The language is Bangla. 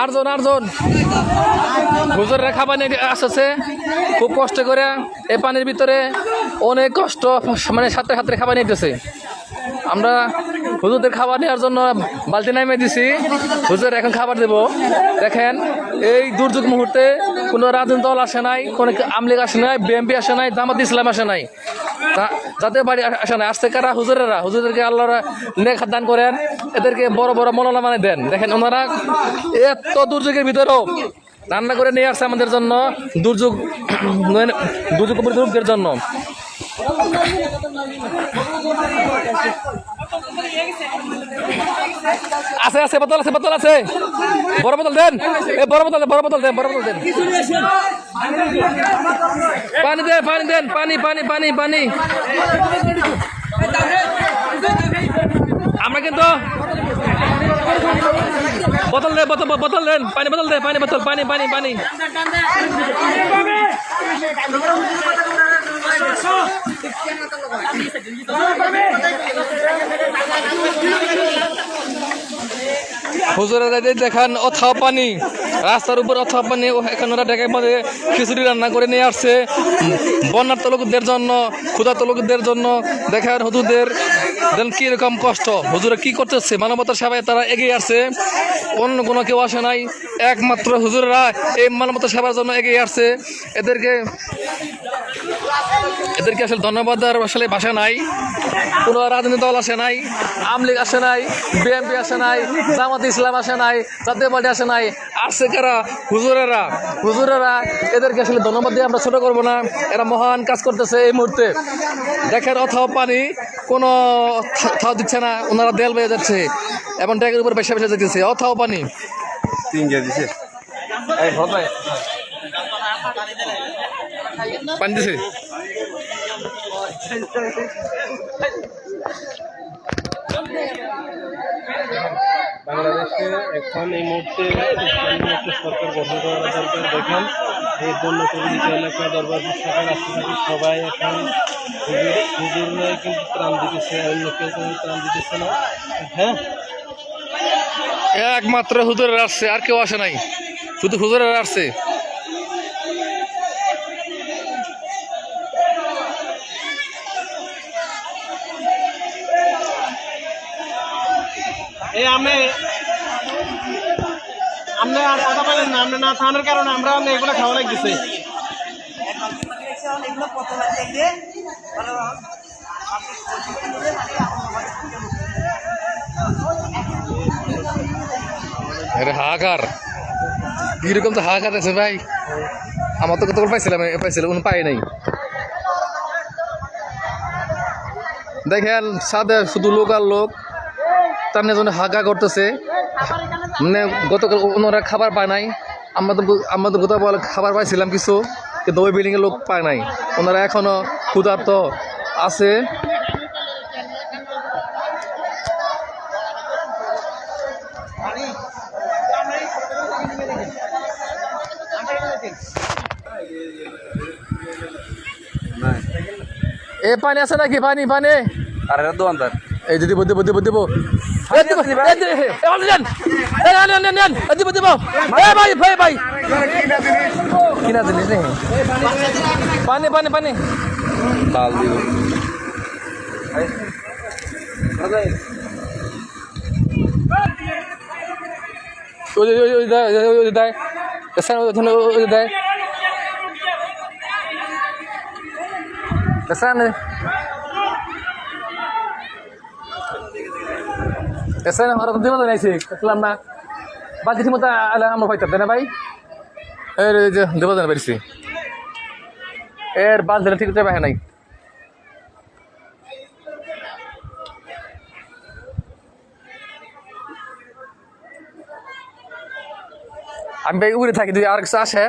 আটজন আটজন হুজুরেরা খাবার নিয়ে আসছে, খুব কষ্ট করে। এই পানির ভিতরে অনেক কষ্ট মানে সাথে সাথে খাবার নিতেছে আমরা হুজুরদের খাবার নেওয়ার জন্য বালতি নামিয়ে দিছি। হুজুর, এখন খাবার দেব। দেখেন, এই দুর্যোগ মুহূর্তে কোনো রাজনৈতিক দল আসে নাই, কোনো আমলিগ আসে নাই বিএমপি আসে নাই, জামাত ইসলাম আসে নাই। যাদের বাড়ি আসে নাই। আসতে কারা? হুজুরেরা। হুজুরদেরকে আল্লাহরা নেক দান করেন। এদেরকে বড় বড় মনোলা মানে দেন। দেখেন ওনারা এত দুর্যোগের ভিতরেও রান্না করে নিয়ে আসছে আমাদের জন্য, দুর্যোগ দুর্যোগ দুর্যোগের জন্য। আছে আছে, বোতল আছে বোতল আছে। বড় বোতল দেন। এ, বড় বোতল বড় বোতল দেন, বড় বোতল দেন। পানি দেন পানি দেন, পানি পানি পানি পানি। আমরা কিন্তু বোতল দে, বোতল বোতল দেন। পানি বোতল দে, পানি বোতল, পানি পানি পানি। হুজুরের দেখান অথা পানি। রাস্তার উপর অথবা এখন ওরা ডেকে মধ্যে খিচুড়ি রান্না করে নিয়ে আসছে। বন্যার তলকদের জন্য ক্ষুদা তলকদের জন্য দেখার হুজুরদের দেন কীরকম কষ্ট। হুজুরা কি করতেছে? মানবতার সেবায় তারা এগিয়ে আসছে। অন্য কোনো কেউ আসে নাই। একমাত্র হুজুররা এই মানবতা সেবার জন্য এগিয়ে আসছে। এদেরকে এদেরকে আসলে ধন্যবাদ দেওয়ার আসলে ভাষা নাই। কোনো রাজনৈতিক দল আসে নাই আমলিগ আসে নাই বিএনপি আসে নাই জামাত ইসলাম আসে নাই জাতীয় পার্টি আসে নাই। আসছে কারা? হুজুরেরা। হুজুরেরা এদেরকে আসলে ধন্যবাদ দিয়ে আমরা ছোট করব না। এরা মহান কাজ করতেছে এই মুহূর্তে। দেখেন অথাও পানি কোনো থাও দিচ্ছে না ওনারা দেয়াল বেয়ে যাচ্ছে এবং ট্যাগের উপর বেসা বেসা যেতেছে অথাও পানি। তিন দিছে? পানি দিছে? বাংলাদেশে এখন এই মুহূর্তে একটা সরকার গঠন করা দরকার দেখেন। এই বন্য কবিতা এলাকা, দরবার শাখার আশেপাশে সবাই এখন হুজুর হুজুররাই কিন্তু ত্রাণ দিতেছে অন্য কেউ কোনো ত্রাণ দিতেছে না। হ্যাঁ? একমাত্র হুজুরের আসছে, আর কেউ আসে নাই। শুধু হুজুরের আসছে। আমি আপনি আর কথা বলেন না, আপনি না থানার কারণে আমরা এগুলো খাওয়া লাগতেছে। হাহাকার কীরকম তো হাহাকার আছে ভাই? আমার তো কত পাইছিলাম পাইছিলাম কোনো পাই নাই। দেখেন, সাদে শুধু লোক আর লোক। তার জন্য হাগা করতেছে মানে গতকাল ওনারা খাবার পায় নাই। আমরা তো গতকাল খাবার পাইছিলাম কিছু, কিন্তু ওই বিল্ডিংয়ে লোক পায় নাই। ওনারা এখনও ক্ষুধার্ত আছে। এ পানি আছে নাকি? পানি পানি। আর দোকান তার এই যে দিব দিব দিব দিব দিব, দিব, ভাই, ভাই, ভাই। কিনা জিনিস নেই পানি পানি পানি বাল দিব ওই ওই ওই ওই ওই দেয় ওই যে দেয় আমরা তো দিব তো নাইছি দেখলাম না বা কিছু মতো আলে আমরা পাইতাম তাই না ভাই? এর যে দেব না পারিছি এর বাদ দিলে ঠিক আছে নাই। আমি ভাই উড়ে থাকি যদি আর কিছু আসে।